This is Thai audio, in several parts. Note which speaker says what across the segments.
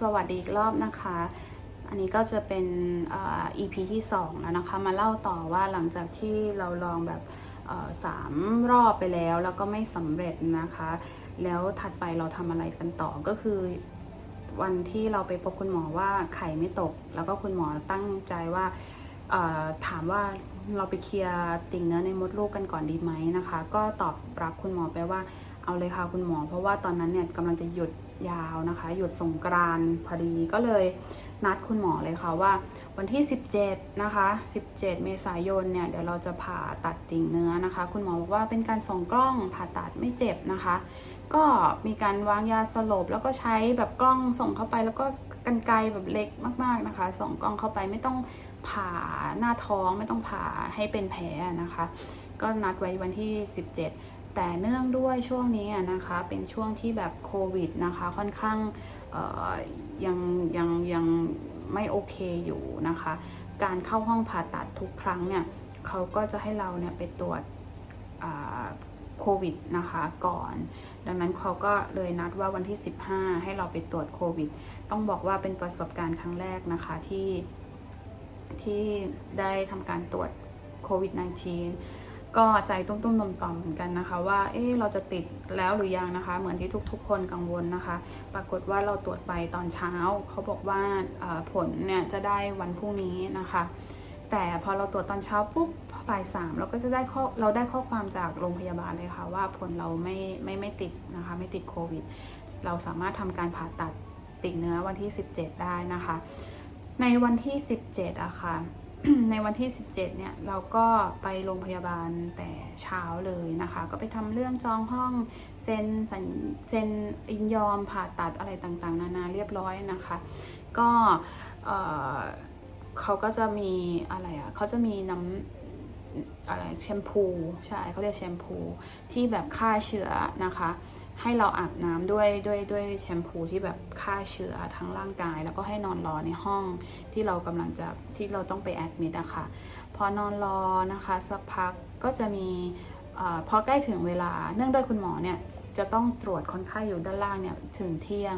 Speaker 1: สวัสดีอีกรอบนะคะ อันนี้ก็จะเป็นอ่อ EP ที่ 2 แล้วนะคะ มาเล่าต่อว่าหลังจากที่เราลองแบบสามรอบไปแล้ว แล้วก็ไม่สำเร็จนะคะ แล้วถัดไปเราทำอะไรกันต่อก็คือวันที่เราไปพบคุณหมอว่าไข่ไม่ตก แล้วก็คุณหมอตั้งใจว่าถามว่าเราไปเคลียร์ติ่งเนื้อในมดลูกกันก่อนดีไหมนะคะ ก็ตอบรับคุณหมอไปว่า เอาเลยค่ะคุณหมอ เพราะว่าตอนนั้นเนี่ยกำลังจะหยุดยาวนะคะ หยุดสงกรานพอดีก็เลยนัดคุณหมอเลยค่ะว่า วันที่ 17 นะคะ 17 เมษายนเนี่ยเดี๋ยวเราจะผ่าตัดติ่งเนื้อนะคะ คุณหมอบอกว่าเป็นการส่องกล้องผ่าตัดไม่เจ็บนะคะ ก็มีการวางยาสลบแล้วก็ใช้แบบกล้องส่งเข้าไปแล้วก็กันไกลแบบเล็กมากๆนะคะส่องกล้องเข้าไปไม่ต้องผ่าหน้าท้องไม่ต้องผ่าให้เป็นแผลนะคะ ก็นัดไว้วันที่ 17 แต่เนื่องด้วยช่วงนี้อะนะคะเป็นช่วงที่แบบโควิดนะคะค่อนข้างยังยังยังไม่โอเคอยู่นะคะ การเข้าห้องผ่าตัดทุกครั้งเนี่ยเขาก็จะให้เราเนี่ยไปตรวจโควิดนะคะก่อน ดังนั้นเขาก็เลยนัดว่าวันที่ 15 ให้เราไปตรวจโควิด ต้องบอกว่าเป็นประสบการณ์ครั้งแรกนะคะที่ที่ได้ทำการตรวจโควิด -19 ก็ใจตุ้มๆนมต่อมเหมือนกันนะคะ ว่าเอ๊เราจะติดแล้วหรือยังนะคะ เหมือนที่ทุกๆ คนกังวลนะคะ ปรากฏว่าเราตรวจไปตอนเช้า เขาบอกว่าผลเนี่ยจะได้วันพรุ่งนี้นะคะ แต่พอเราตรวจตอนเช้าปุ๊บบ่ายสามเราก็จะได้ข้อเราได้ข้อความจากโรงพยาบาลเลยค่ะ ว่าผลเราไม่ไม่ไม่ติดนะคะ ไม่ติดโควิด เราสามารถทำการผ่าตัดติ่งเนื้อวันที่ 17 ได้นะคะ ในวันที่ 17อะค่ะ ในวันที่ 17 เนี่ย เราก็ไปโรงพยาบาลแต่เช้าเลยนะคะ ก็ไปทำเรื่องจองห้องเซ็นสัญเซ็นยินยอมผ่าตัดอะไรต่างๆ นานาเรียบร้อยนะคะ ก็เอ่อเขาก็จะมีอะไรอะเขาจะมีน้ำอะไรแชมพู ใช่เขาเรียกแชมพูที่แบบฆ่าเชื้อนะคะ ให้เราอาบน้ำด้วยด้วยด้วยแชมพูที่แบบฆ่าเชื้อทั้งร่างกาย แล้วก็ให้นอนรอในห้องที่เรากำลังจะที่เราต้องไปแอดมิดอะค่ะพอนอนรอนะคะสักพักก็จะมีออพอใกล้ถึงเวลา เนื่องด้วยคุณหมอเนี่ยจะต้องตรวจคนไข้อยู่ด้านล่างเนี่ยถึงเที่ยง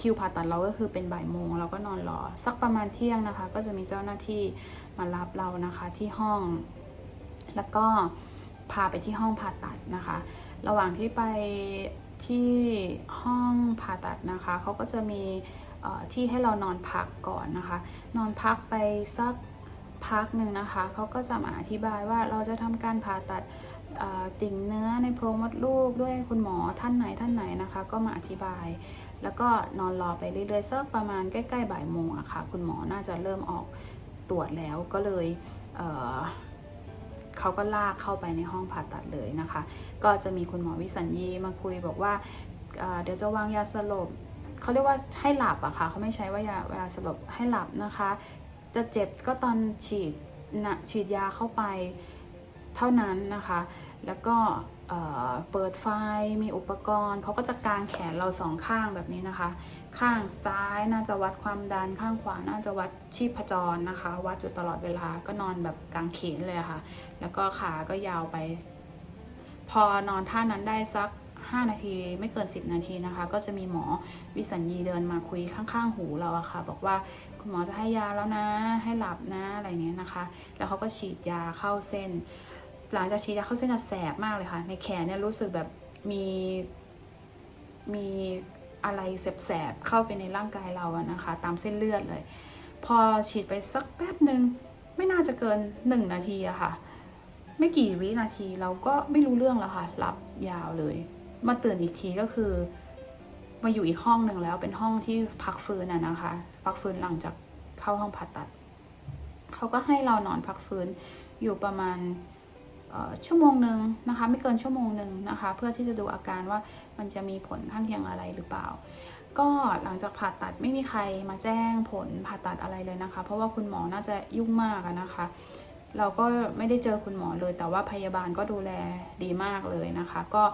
Speaker 1: คิวผ่าตัดเราก็คือเป็นบ่ายโมงเราก็นอนรอสักประมาณเที่ยงนะคะ ก็จะมีเจ้าหน้าที่มารับเรานะคะที่ห้อง แล้วก็ พาไปที่ห้องผ่าตัดนะคะ ระหว่างที่ไปที่ห้องผ่าตัดนะคะเขาก็จะมีที่ให้เรานอนพักก่อนนะคะ นอนพักไปสักพักหนึ่งนะคะเขาก็จะมาอธิบายว่าเราจะทำการผ่าตัดติ่งเนื้อในโพรงมดลูกด้วยคุณหมอท่านไหนท่านไหนนะคะ ก็มาอธิบาย แล้วก็นอนรอไปเรื่อยๆสักประมาณใกล้ๆบ่ายโมงอะค่ะคุณหมอน่าจะเริ่มออกตรวจแล้วก็เลยเเขาก็ลากเข้าไปในห้องผ่าตัดเลยนะคะ ก็จะมีคุณหมอวิสัญญีมาคุยบอกว่าเเดี๋ยวจะวางยาสลบเขาเรียกว่าให้หลับอะค่ะเขาไม่ใช้ว่ายายาสลบให้หลับนะคะ จะเจ็บก็ตอนฉีดนะฉีดยาเข้าไปเท่านั้นนะคะ แล้วก็ เปิดไฟมีอุปกรณ์เขาก็จะกางแขนเราสองข้างแบบนี้นะคะ ข้างซ้ายน่าจะวัดความดันข้างขวาน่าจะวัดชีพจรนะคะ วัดอยู่ตลอดเวลาก็นอนแบบกางเขนเลยค่ะ แล้วก็ขาก็ยาวไป พอนอนท่านั้นได้สัก 5 นาทีไม่เกิน 10 นาทีนะคะ ก็จะมีหมอวิสัญญีเดินมาคุยข้างๆหูเราอะค่ะ บอกว่าคุณหมอจะให้ยาแล้วนะ ให้หลับนะอะไรเนี้ยนะคะ แล้วเขาก็ฉีดยาเข้าเส้น หลังจากฉีดยาเข้าเส้นจะแสบมากเลยค่ะ ในแขนเนี่ยรู้สึกแบบมีมีอะไรแสบๆเข้าไปในร่างกายเราอะนะคะ ตามเส้นเลือดเลย พอฉีดไปสักแป๊บหนึ่งไม่น่าจะเกินหนึ่งนาทีอะค่ะ ไม่กี่วินาทีเราก็ไม่รู้เรื่องแล้วค่ะหลับยาวเลย มาตื่นอีกทีก็คือ มาอยู่อีกห้องหนึ่งแล้วเป็นห้องที่พักฟื้นอะนะคะ พักฟื้นหลังจากเข้าห้องผ่าตัด เขาก็ให้เรานอนพักฟื้นอยู่ประมาณ ชั่วโมงหนึ่งนะคะ ไม่เกินชั่วโมงหนึ่งนะคะ เพื่อที่จะดูอาการว่ามันจะมีผลข้างเคียงอะไรหรือเปล่า ก็หลังจากผ่าตัดไม่มีใครมาแจ้งผลผ่าตัดอะไรเลยนะคะ เพราะว่าคุณหมอน่าจะยุ่งมากนะคะ เราก็ไม่ได้เจอคุณหมอเลย แต่ว่าพยาบาลก็ดูแลดีมากเลยนะคะ ก็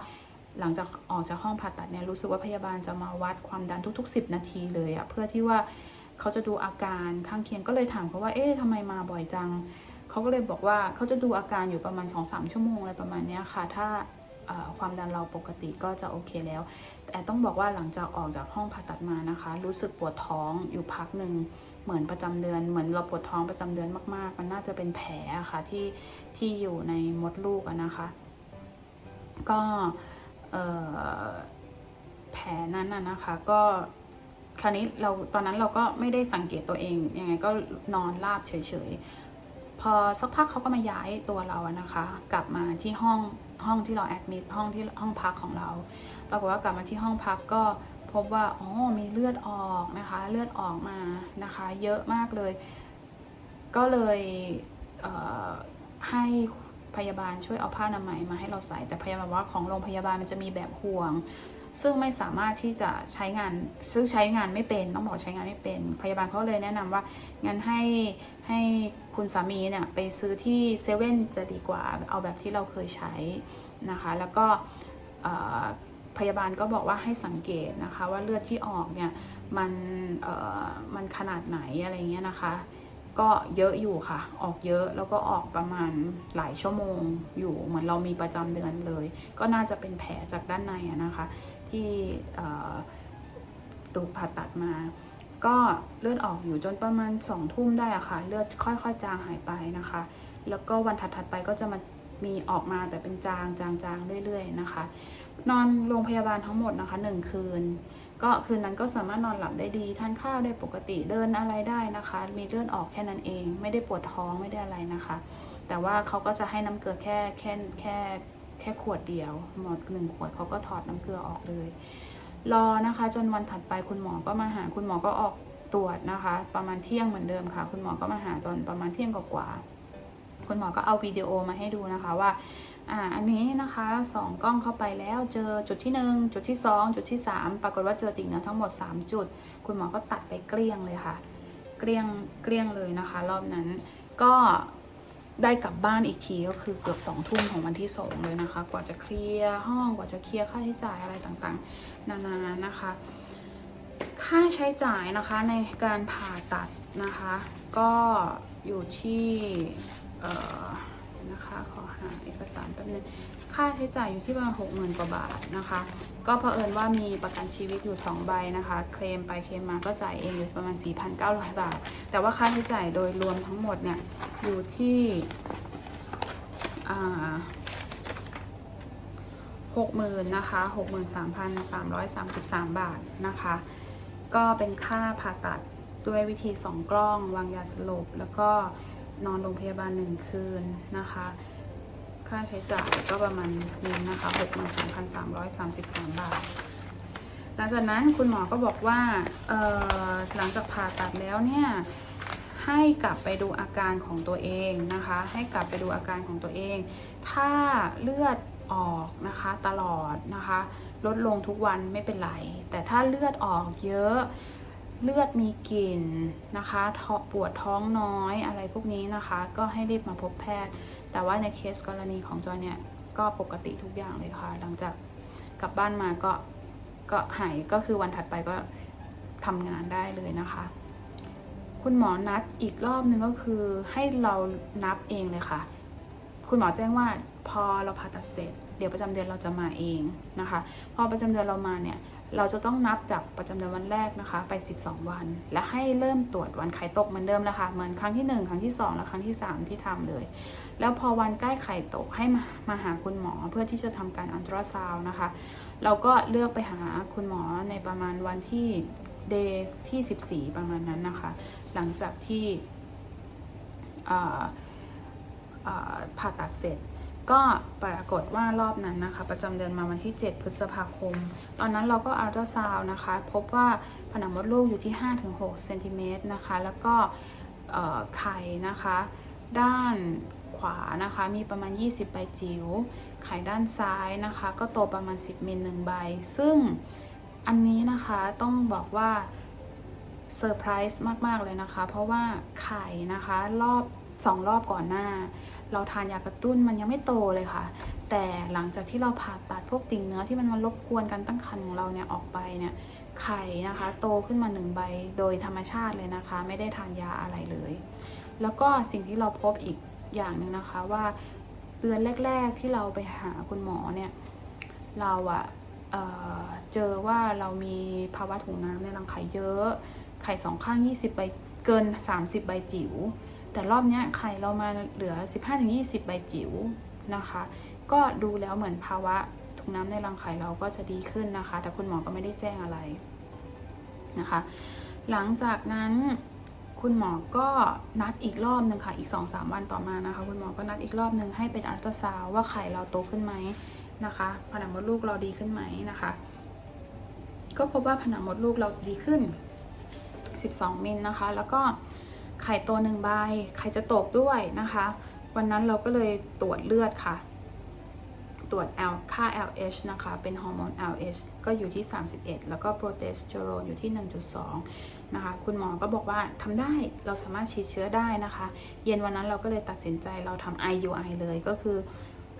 Speaker 1: หลังจากออกจากห้องผ่าตัดเนี่ยรู้สึกว่าพยาบาลจะมาวัดความดันทุก ๆ 10 นาทีเลยอะเพื่อที่ว่าเขาจะดูอาการข้างเคียงก็เลยถามเขาว่าเอ๊ะทำไมมาบ่อยจัง เขาก็เลยบอกว่าเขาจะดูอาการอยู่ประมาณ 2-3 ชั่วโมงอะไรประมาณนี้ค่ะ ถ้าความดันเราปกติก็จะโอเคแล้ว แต่ต้องบอกว่าหลังจากออกจากห้องผ่าตัดมานะคะ รู้สึกปวดท้องอยู่พักหนึ่งเหมือนประจำเดือน เหมือนเราปวดท้องประจำเดือนมากๆ มันน่าจะเป็นแผลค่ะที่ที่อยู่ในมดลูกนะคะ ก็แผลนั้นน่ะนะคะก็คราวนี้เราตอนนั้นเราก็ไม่ได้สังเกตตัวเองยังไงก็นอนราบเฉยๆ พอสักพักเขาก็มาย้ายตัวเราอะนะคะ กลับมาที่ห้องห้องที่เราแอดมิดห้องที่ห้องพักของเรา ปรากฏว่ากลับมาที่ห้องพักก็พบว่าอ๋อมีเลือดออกนะคะ เลือดออกมานะคะ เยอะมากเลย ก็เลยเให้พยาบาลช่วยเอาผ้าอนามัยมาให้เราใส่แต่พยาบาลว่าของโรงพยาบาลมันจะมีแบบห่วง ซึ่งไม่สามารถที่จะใช้งานซึ่งใช้งานไม่เป็นต้องบอกใช้งานไม่เป็น พยาบาลเขาเลยแนะนำว่างั้นให้ให้คุณสามีเนี่ยไปซื้อที่เซเว่นจะดีกว่าเอาแบบที่เราเคยใช้นะคะ แล้วก็พยาบาลก็บอกว่าให้สังเกตนะคะว่าเลือดที่ออกเนี่ยมันเออมันขนาดไหนอะไรเงี้ยนะคะ ก็เยอะอยู่ค่ะ ออกเยอะแล้วก็ออกประมาณหลายชั่วโมงอยู่เหมือนเรามีประจำเดือนเลย ก็น่าจะเป็นแผลจากด้านในนะคะ ที่ถูกผ่าตัดมา ก็เลือดออกอยู่จนประมาณสองทุ่มได้อะค่ะ เลือดค่อยๆ จางหายไปนะคะ แล้วก็วันถัดๆไปก็จะมามีออกมาแต่เป็นจางจางจางเรื่อย ๆ นะคะ นอนโรงพยาบาลทั้งหมดนะคะหนึ่งคืน ก็คืนนั้นก็สามารถนอนหลับได้ดีทานข้าวได้ปกติเดินอะไรได้นะคะ มีเลือดออกแค่นั้นเอง ไม่ได้ปวดท้องไม่ได้อะไรนะคะ แต่ว่าเขาก็จะให้น้ำเกลือแค่แค่แค่ แค่ขวดเดียวหมดหนึ่งขวดเขาก็ถอดน้ำเกลือออกเลย รอนะคะ จนวันถัดไปคุณหมอก็มาหาคุณหมอก็ออกตรวจนะคะ ประมาณเที่ยงเหมือนเดิมค่ะ คุณหมอก็มาหาตอนประมาณเที่ยงกว่าคุณหมอก็เอาวิดีโอมาให้ดูนะคะว่าอ่า อันนี้นะคะสองกล้องเข้าไปแล้วเจอจุดที่หนึ่งจุดที่สองจุดที่สามปรากฏว่าเจอติ่งเนื้อทั้งหมด 3 จุด คุณหมอก็ตัดไปเกลี้ยงเลยค่ะ เกลี้ยงเกลี้ยงเลยนะคะ รอบนั้นก็ ได้กลับบ้านอีกทีก็คือเกือบสองทุ่มของวันที่สองเลยนะคะ กว่าจะเคลียร์ห้องกว่าจะเคลียร์ค่าใช้จ่ายอะไรต่างๆ นานานะคะ ค่าใช้จ่ายนะคะในการผ่าตัดนะคะ ก็อยู่ที่นะคะขอหาเอกสารแป๊บนึง ค่าใช้จ่ายอยู่ที่ประมาณหกหมื่นกว่าบาทนะคะ ก็เผอิญว่ามีประกันชีวิตอยู่ 2 ใบนะคะ เคลมไปเคลมมาก็จ่ายเองอยู่ประมาณ 4,900 บาท แต่ว่าค่าใช้จ่ายโดยรวมทั้งหมดเนี่ยอยู่ที่หกหมื่นนะคะหกหมื่นสามพันสามร้อยสามสิบสามบาทนะคะ ก็เป็นค่าผ่าตัดด้วยวิธีสองกล้อง วางยาสลบ แล้วก็นอนโรงพยาบาลหนึ่งคืนนะคะ ค่าใช้จ่ายก็ประมาณนี้นะคะ63,333บาท หลังจากนั้นคุณหมอก็บอกว่าหลังจากผ่าตัดแล้วเนี่ยให้กลับไปดูอาการของตัวเองนะคะ ให้กลับไปดูอาการของตัวเอง ถ้าเลือดออกนะคะตลอดนะคะ ลดลงทุกวันไม่เป็นไร แต่ถ้าเลือดออกเยอะ เลือดมีกลิ่นนะคะทอปวดท้องน้อยอะไรพวกนี้นะคะ ก็ให้รีบมาพบแพทย์ แต่ว่าในเคสกรณีของจอยเนี่ยก็ปกติทุกอย่างเลยค่ะ หลังจากกลับบ้านมาก็ก็หายก็คือวันถัดไปก็ทำงานได้เลยนะคะ คุณหมอนัดอีกรอบนึงก็คือให้เรานับเองเลยค่ะ คุณหมอแจ้งว่าพอเราผ่าตัดเสร็จเดี๋ยวประจำเดือนเราจะมาเองนะคะ พอประจำเดือนเรามาเนี่ย เราจะต้องนับจากประจำเดือนวันแรกนะคะ ไป 12 วัน และให้เริ่มตรวจวันไข่ตกเหมือนเดิมแล้วค่ะเหมือนครั้งที่ 1 ครั้งที่ 2 และครั้งที่ 3 ที่ทำเลย แล้วพอวันใกล้ไข่ตกให้มามาหาคุณหมอเพื่อที่จะทำการอัลตราซาวนะคะ เราก็เลือกไปหาคุณหมอในประมาณวันที่เดย์ที่ 14 ประมาณนั้นนะคะ หลังจากที่ผ่าตัดเสร็จ ก็ปรากฏว่ารอบนั้นนะคะประจำเดือนมาวันที่ 7 พฤษภาคม ตอนนั้นเราก็อัลตราซาวนะคะ พบว่าผนังมดลูกอยู่ที่ 5-6เซนติเมตรนะคะ แล้วก็ไข่นะคะ ด้านขวานะคะมีประมาณ 20 ใบจิ๋ว ไข่ด้านซ้ายนะคะ ก็โตประมาณ 10มิลหนึ่งใบ ซึ่งอันนี้นะคะต้องบอกว่าเซอร์ไพรส์มาก ๆ เลยนะคะ เพราะว่าไข่นะคะรอบ2รอบก่อนหน้า เราทานยากระตุ้นมันยังไม่โตเลยค่ะ แต่หลังจากที่เราผ่าตัดพวกติ่งเนื้อที่มันมารบกวนการตั้งครรภ์ของเราเนี่ยออกไปเนี่ยไข่นะคะโตขึ้นมาหนึ่งใบโดยธรรมชาติเลยนะคะ ไม่ได้ทานยาอะไรเลย แล้วก็สิ่งที่เราพบอีกอย่างหนึ่งนะคะว่าเดือนแรก ๆที่เราไปหาคุณหมอเนี่ยเราอะเออเจอว่าเรามีภาวะถุงน้ำในรังไข่เยอะ ไข่สองข้าง 20 ใบเกิน 30 ใบจิ๋ว แต่รอบนี้ไข่เรามาเหลือ 15-20 ใบจิ๋วนะคะ ก็ดูแล้วเหมือนภาวะถุงน้ำในรังไข่เราก็จะดีขึ้นนะคะ แต่คุณหมอก็ไม่ได้แจ้งอะไรนะคะ หลังจากนั้นคุณหมอก็นัดอีกรอบหนึ่งค่ะอีก 2-3 วันต่อมานะคะ คุณหมอก็นัดอีกรอบหนึ่งให้เป็นอัลตราซาวด์ว่าไข่เราโตขึ้นไหมนะคะผนังมดลูกเราดีขึ้นไหมนะคะ ก็พบว่าผนังมดลูกเราดีขึ้น 12 มิลนะคะ แล้วก็ ไข่โตหนึ่งใบไข่จะตกด้วยนะคะ วันนั้นเราก็เลยตรวจเลือดค่ะ ตรวจ L ค่า LH นะคะ เป็นฮอร์โมน LH ก็อยู่ที่ 31 แล้วก็โปรเตสเตอโรนอยู่ที่ 1.2 นะคะ คุณหมอก็บอกว่าทำได้เราสามารถฉีดเชื้อได้นะคะ เย็นวันนั้นเราก็เลยตัดสินใจเราทำ IUI เลยก็คือ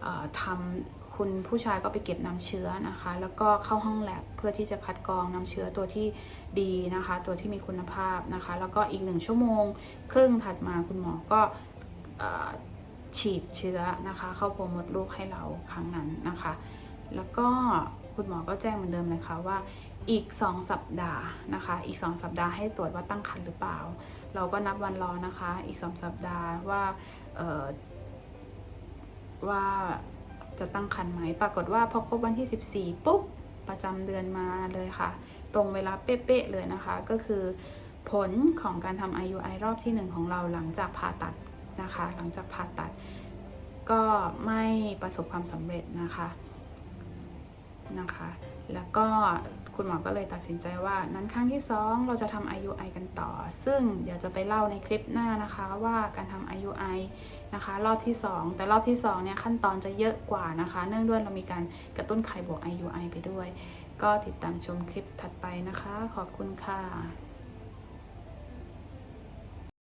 Speaker 1: อทำ คุณผู้ชายก็ไปเก็บน้ำเชื้อนะคะ แล้วก็เข้าห้องแลบเพื่อที่จะคัดกรองน้ำเชื้อตัวที่ดีนะคะ ตัวที่มีคุณภาพนะคะ แล้วก็อีกหนึ่งชั่วโมง ครึ่งถัดมาคุณหมอก็ฉีดเชื้อนะคะ เข้าโพรงมดลูกให้เราครั้งนั้นนะคะ แล้วก็คุณหมอก็แจ้งเหมือนเดิมเลยค่ะว่าอีก 2 สัปดาห์นะคะ อีก 2 สัปดาห์ให้ตรวจว่าตั้งครรภ์หรือเปล่า เราก็นับวันรอนะคะ อีก 2 สัปดาห์ว่าว่า จะตั้งครรภ์ไหมปรากฏว่าพอครบวันที่ 14 ปุ๊บ ประจำเดือนมาเลยค่ะ ตรงเวลาเป๊ะๆเลยนะคะ ก็คือผลของการทำ IUI รอบที่ 1 ของเราหลังจากผ่าตัดนะคะ หลังจากผ่าตัดก็ไม่ประสบความสำเร็จนะคะนะคะ แล้วก็ คุณหมอก็เลยตัดสินใจว่านั้นครั้งที่ 2 เราจะทำ IUI กันต่อ ซึ่งเดี๋ยวจะไปเล่าในคลิปหน้านะคะว่าการทำ IUI นะคะรอบที่ 2 แต่รอบที่2เนี่ยขั้นตอนจะเยอะกว่านะคะ เนื่องด้วยเรามีการกระตุ้นไข่บวก IUI ไปด้วย ก็ติดตามชมคลิปถัดไปนะคะ ขอบคุณค่ะ